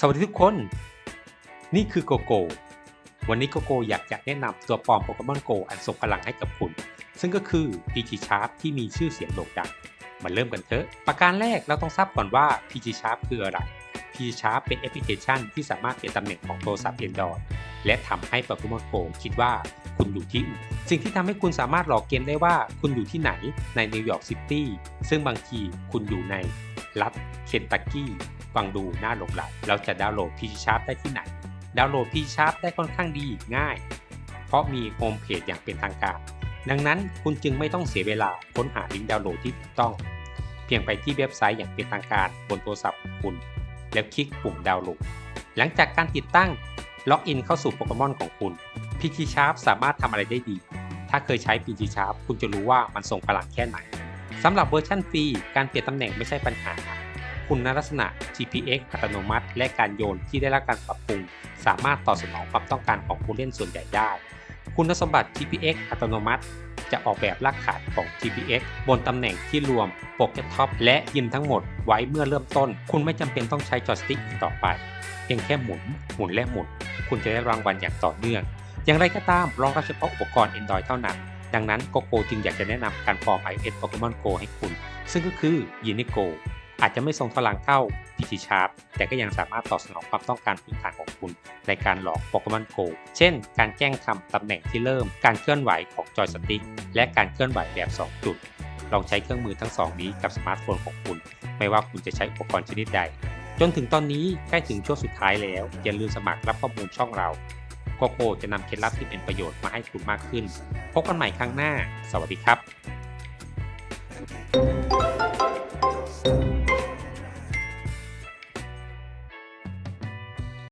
สวัสดีทุกคน นี่คือโกโก้วันนี้โกโก้อยากจะแนะนำตัวปลอมโปเกมอนโกอันทรงพลังให้กับคุณ ซึ่งก็คือ PG Sharp ที่มีชื่อเสียงโด่งดัง มาเริ่มกันเถอะ ประการแรกเราต้องทราบก่อนว่า PG Sharp คืออะไร PG Sharp เป็นแอปพลิเคชันที่สามารถเปลี่ยนตำแหน่งของโทรศัพท์ Android และทำให้โปเกมอนโกคิดว่าคุณอยู่ที่อื่นสิ่งที่ทำให้คุณสามารถหลอกเกมได้ว่าคุณอยู่ที่ไหนในนิวยอร์กซิตี้ซึ่งบางทีคุณอยู่ในรัฐเคนตักกี้ ฟังดูน่าหลงไหลเราจะดาวน์โหลด PG Sharp ได้ที่ไหน ดาวน์โหลด PG Sharp ได้ค่อนข้างดีง่าย เพราะมีโฮมเพจอย่างเป็นทางการ ดังนั้นคุณจึงไม่ต้องเสียเวลาค้นหาลิงก์ดาวน์โหลดที่ถูกต้อง เพียงไปที่เว็บไซต์อย่างเป็นทางการบนโทรศัพท์ของคุณ แล้วคลิกปุ่มดาวน์โหลด หลังจากการติดตั้งล็อกอินเข้าสู่โปเกมอนของคุณ PG Sharp สามารถทำอะไรได้ดี ถ้าเคยใช้ PG Sharp คุณจะรู้ว่ามันส่งพลังแค่ไหนสำหรับเวอร์ชันฟรี การเปลี่ยนตำแหน่งไม่ใช่ปัญหา คุณลักษณะ GPX อัตโนมัติ และการโยนที่ได้รับการปรับปรุง สามารถตอบสนองความต้องการของผู้เล่นส่วนใหญ่ได้ คุณสมบัติ GPX อัตโนมัติ จะออกแบบรากฐานของ GPX บนตำแหน่งที่รวมโปเกท็อปและยิมทั้งหมดไว้เมื่อเริ่มต้น คุณไม่จำเป็นต้องใช้จอยสติ๊กต่อไป เพียงแค่หมุน หมุนและหมุน คุณจะได้รางวัลอย่างต่อเนื่อง อย่างไรก็ตามรองรับเฉพาะอุปกรณ์ Android เท่านั้นดังนั้นโกโกจึงอยากจะแนะนำการฟอร์ม iOS Pokemon Go ให้คุณ ซึ่งก็คือ Unigo อาจจะไม่ทรงพลังเท่า PG Sharp แต่ก็ยังสามารถตอบสนองความต้องการพื้นฐานของคุณ ในการหลอกโปเกมอนโกเช่น การแกล้งทำตำแหน่งที่เริ่ม การเคลื่อนไหวของจอยสติ๊กและการเคลื่อนไหวแบบ 2 จุด ลองใช้เครื่องมือทั้งสองนี้กับสมาร์ทโฟนของคุณ ไม่ว่าคุณจะใช้อุปกรณ์ชนิดใด จนถึงตอนนี้ใกล้ถึงช่วงสุดท้ายแล้ว อย่าลืมสมัครรับข้อมูลช่องเราโกโก้จะนำเคล็ดลับที่เป็นประโยชน์มาให้คุณมากขึ้น พบกันใหม่ครั้งหน้า สวัสดีครับ